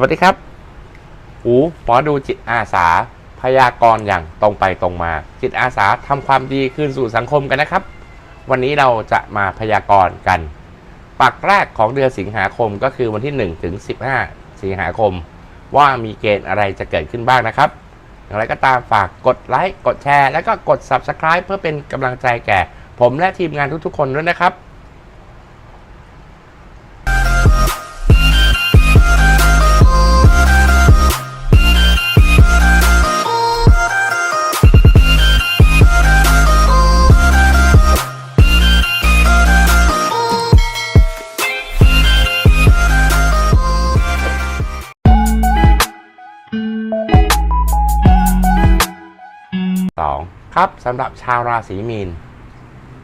วัสดีครับอูหมอดูจิตอาสาพยากรณ์อย่างตรงไปตรงมา จิตอาสาทำความดีคืนสู่สังคมกันนะครับ วันนี้เราจะมาพยากรณ์กัน ปักแรกของเดือนสิงหาคมก็คือวันที่ 1 ถึง 15 สิงหาคม ว่ามีเกณฑ์อะไรจะเกิดขึ้นบ้างนะครับ อย่างไรก็ตามฝากกดไลค์กดแชร์ แล้วก็กด Subscribe เพื่อเป็นกำลังใจแก่ ผมและทีมงานทุกๆคนด้วยนะครับ 2. ครับสำหรับชาวราศีมีน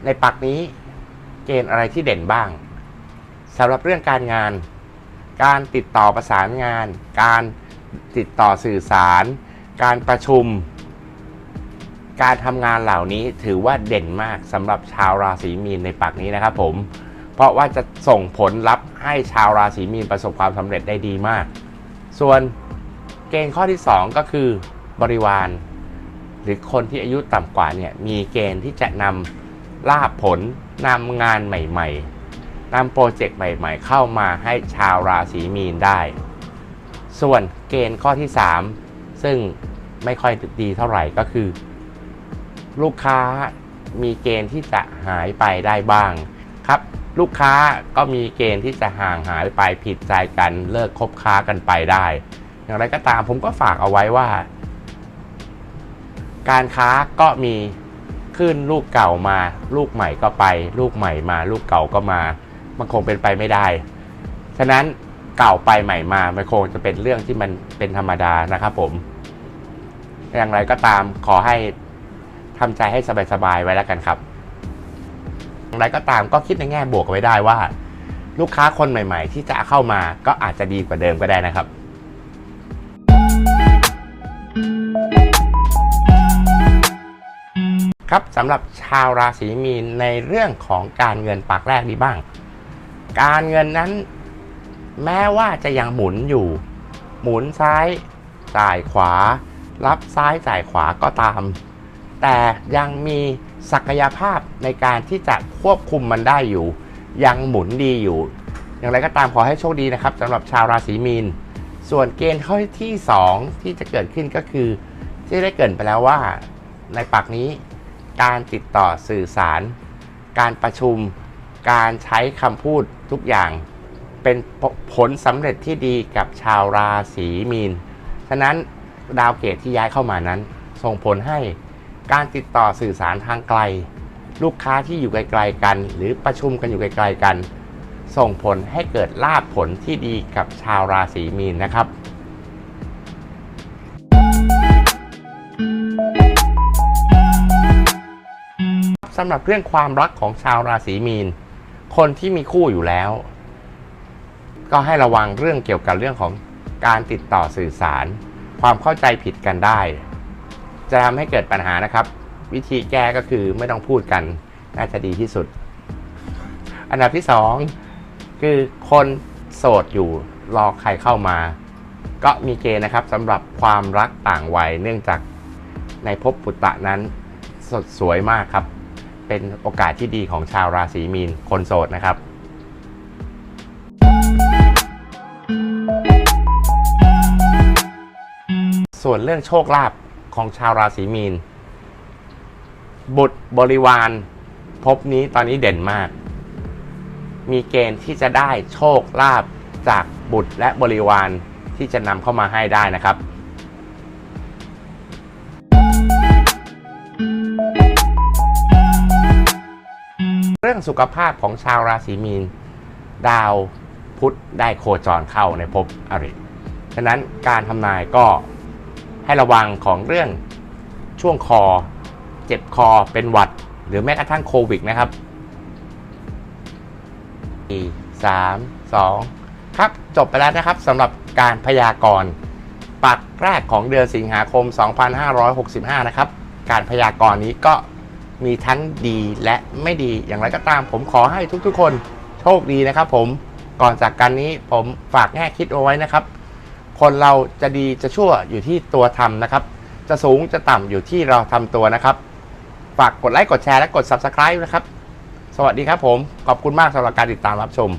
ในปักนี้เกณฑ์อะไรที่เด่นบ้างสำหรับเรื่องการงาน การติดต่อประสานงาน การติดต่อสื่อสาร การประชุม การทำงานเหล่านี้ถือว่าเด่นมากสำหรับชาวราศีมีนในปักนี้นะครับผม เพราะว่าจะส่งผลลัพธ์ให้ชาวราศีมีนประสบความสำเร็จได้ดีมาก ส่วนเกณฑ์ข้อที่ 2 ก็คือบริวาร หรือคนที่อายุต่ำกว่าเนี่ยมีเกณฑ์ที่จะนำลาบผลนำงานใหม่ๆนำโปรเจกต์ใหม่ๆ เข้ามาให้ชาวราศีมีนได้ ส่วนเกณฑ์ข้อที่ 3 ซึ่งไม่ค่อยดีเท่าไหร่ก็คือ ลูกค้ามีเกณฑ์ที่จะหายไปได้บ้างครับ ลูกค้าก็มีเกณฑ์ที่จะห่างหายไปผิดใจกันเลิกคบค้ากันไปได้ อย่างไรก็ตามผมก็ฝากเอาไว้ว่า การค้าก็มีขึ้นลูกเก่ามา ลูกใหม่ก็ไป ลูกใหม่มา ลูกเก่าก็มา มันคงเป็นไปไม่ได้ ฉะนั้นเก่าไปใหม่มามันคงจะเป็นเรื่องที่มันเป็นธรรมดานะครับผม อย่างไรก็ตามขอให้ทำใจให้สบายๆไว้แล้วกันครับอย่างไรก็ตามก็คิดในแง่บวกไว้ได้ว่า ลูกค้าคนใหม่ ๆ ที่จะเข้ามาก็อาจจะดีกว่าเดิมก็ได้นะครับ ครับสำหรับชาวราศีมีนในเรื่องของการเงินปากแรกดีบ้าง การเงินนั้นแม้ว่าจะยังหมุนอยู่ หมุนซ้ายจ่ายขวา รับซ้ายจ่ายขวาก็ตาม แต่ยังมีศักยภาพในการที่จะควบคุมมันได้อยู่ ยังหมุนดีอยู่ อย่างไรก็ตามขอให้โชคดีนะครับสำหรับชาวราศีมีน ส่วนเกณฑ์ข้อที่ 2 ที่จะเกิดขึ้นก็คือ ที่ได้เกินไปแล้วว่าในปากนี้ การติดต่อสื่อสาร การประชุม การใช้คำพูดทุกอย่าง เป็นผลสำเร็จที่ดีกับชาวราศีมีน ฉะนั้นดาวเกตที่ย้ายเข้ามานั้น ส่งผลให้การติดต่อสื่อสารทางไกล ลูกค้าที่อยู่ไกลๆกัน หรือประชุมกันอยู่ไกลๆกัน ส่งผลให้เกิดลาภผลที่ดีกับชาวราศีมีนนะครับ สำหรับเรื่องความรักของชาวราศีมีน คนที่มีคู่อยู่แล้ว ก็ให้ระวังเรื่องเกี่ยวกับเรื่องของการติดต่อสื่อสาร ความเข้าใจผิดกันได้ จะทำให้เกิดปัญหานะครับ วิธีแก้ก็คือไม่ต้องพูดกัน น่าจะดีที่สุด อันดับที่ 2 คือคนโสดอยู่รอใครเข้ามา ก็มีเกณฑ์นะครับสำหรับความรักต่างวัยเนื่องจากในภพปุตตะนั้นสดสวยมากครับ เป็นโอกาสที่ดีของชาวราศีมีนคนโสดนะครับส่วนเรื่องโชคลาภของชาวราศีมีน บุตรบริวารภพนี้ตอนนี้เด่นมาก มีเกณฑ์ที่จะได้โชคลาภจากบุตรและบริวารที่จะนำเข้ามาให้ได้นะครับ รื่องสุขภาพของชาวราศีมีน ดาวพุธได้โคจรเข้าในภพอริฉะนั้นการทำนายก็ให้ระวังของเรื่องช่วงคอ เจ็บคอเป็นหวัด หรือแม้กระทั่งโควิดนะครับ4 3 2 ครับ จบไปแล้วนะครับสำหรับการพยากรณ์ปักแรกของเดือนสิงหาคม 2565 นะครับ การพยากรณ์นี้ก็ มีทั้งดีและไม่ดีอย่างไรก็ตาม ผมขอให้ทุกๆ คนโชคดีนะครับ ผมก่อนจากกันนี้ผมฝากแง่คิดเอาไว้นะครับ คนเราจะดีจะชั่วอยู่ที่ตัวทำนะครับ จะสูงจะต่ำอยู่ที่เราทำตัวนะครับ ฝากกดไลค์กดแชร์และกด Subscribe นะครับ สวัสดีครับผม ขอบคุณมากสำหรับการติดตามรับชม